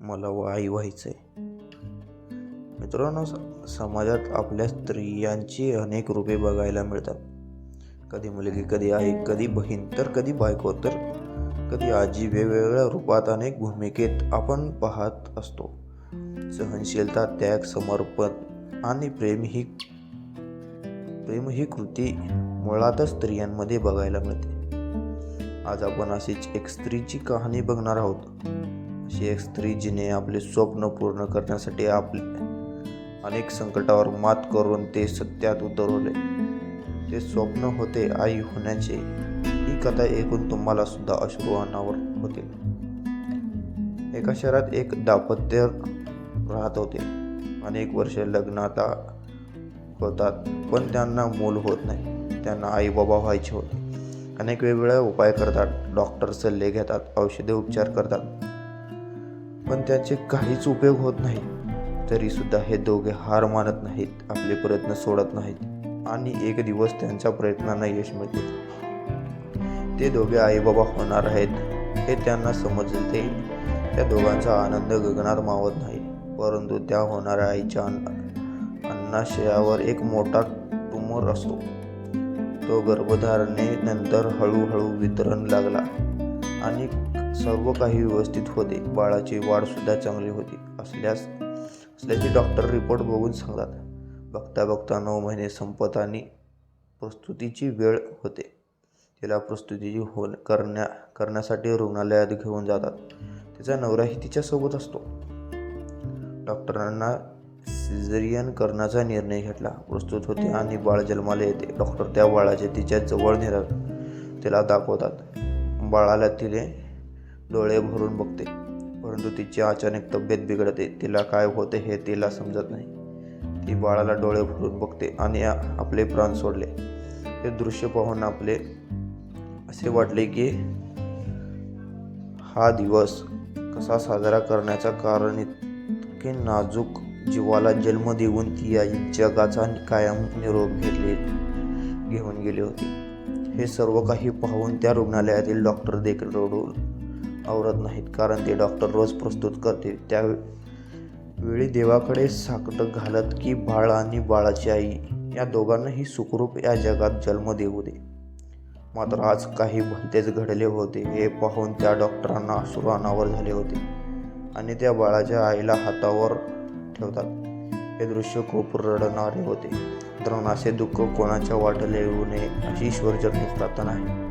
मला आई व्हायचं आहे मित्रांनो स- समाजात आपल्या स्त्रियांची अनेक रूपे बघायला मिळतात. कधी मुलगी कधी आई कधी बहीण तर कधी बायको तर कधी आजी. वेगवेगळ्या रूपात अनेक भूमिकेत आपण पाहत असतो. सहनशीलता त्याग समर्पण आणि प्रेम ही प्रेम ही कृती मुळातच स्त्रियांमध्ये बघायला मिळते. आज आपण अशीच एक स्त्रीची कहाणी बघणार आहोत. अशी एक स्त्री जिने आपले स्वप्न पूर्ण करण्यासाठी आपले अनेक संकटावर मात करून ते सत्यात उतरवले. ते स्वप्न होते आई होण्याचे. ही कथा ऐकून तुम्हाला सुद्धा अश्रू अनावर होतील. एका शहरात एक दाम्पत्य राहत होते. अनेक वर्ष लग्नात होतात पण त्यांना मूल होत नाही. त्यांना आई बाबा व्हायचे होते. अनेक वेगवेगळे उपाय करतात. डॉक्टर सल्ले घेतात औषधे उपचार करतात. पण त्याचे काहीच उपयोग होत नाही तरीसुद्धा हे दोघे हार मानत नाहीत आपले प्रयत्न सोडत नाहीत आणि एक दिवस त्यांच्या प्रयत्नांना यश मिळते. ते दोघे आईबाबा होणार आहेत हे त्यांना समजते त्या दोघांचा आनंद गगनात मावत नाही परंतु त्या होणाऱ्या आईच्या अन्नाशयावर एक मोठा टुमोर असतो. तो गर्भधारणेनंतर हळूहळू वितरण लागला आणि सर्व काही व्यवस्थित होते. बाळाची वाढसुद्धा चांगली होती असल्यास असल्याचे डॉक्टर रिपोर्ट बघून सांगतात. बघता बघता नऊ महिने संपत आणि प्रस्तुतीची वेळ होते. तिला प्रस्तुतीची हो करण्या करण्यासाठी रुग्णालयात घेऊन जातात. तिचा नवराही तिच्यासोबत असतो. डॉक्टरांना सिझरियन करण्याचा निर्णय घेतला. प्रस्तुत होते आणि बाळ जन्माला येते. डॉक्टर त्या बाळाचे तिच्या जवळ नेतात. तिला दाखवतात. बाळाला तिने डोळे भरून बघते. परंतु तिची अचानक तब्येत बिघडते. तिला काय होते हे तिला समजत नाही. ती बाळाला डोळे भरून बघते आणि आपले प्राण सोडले. हे दृश्य पाहून आपले असे वाटले की हा दिवस कसा साजरा करण्याचा कारण इतके नाजूक जीवाला जन्म देऊन ती आई जगाचा कायम निरोप घेतले घेऊन गेली होती. हे सर्व काही पाहून त्या रुग्णालयातील डॉक्टर देखील रडून आवरत नाहीत. कारण ते डॉक्टर रोज प्रस्तुत करते त्या वेळी देवाकडे साकट घालत की बाळ आणि बाळाची आई या दोघांनाही सुखरूप या जगात जन्म देऊ दे. मात्र आज काही भलतेच घडले होते. हे पाहून त्या डॉक्टरांना अश्रू अनावर झाले होते आणि त्या बाळाच्या आईला हातावर ठेवतात. हे दृश्य खूप रडणारे होते. मित्रांनो असे दुःख कोणाच्या वाटले येऊ नये अशी ईश्वरचरणी प्रार्थना आहे.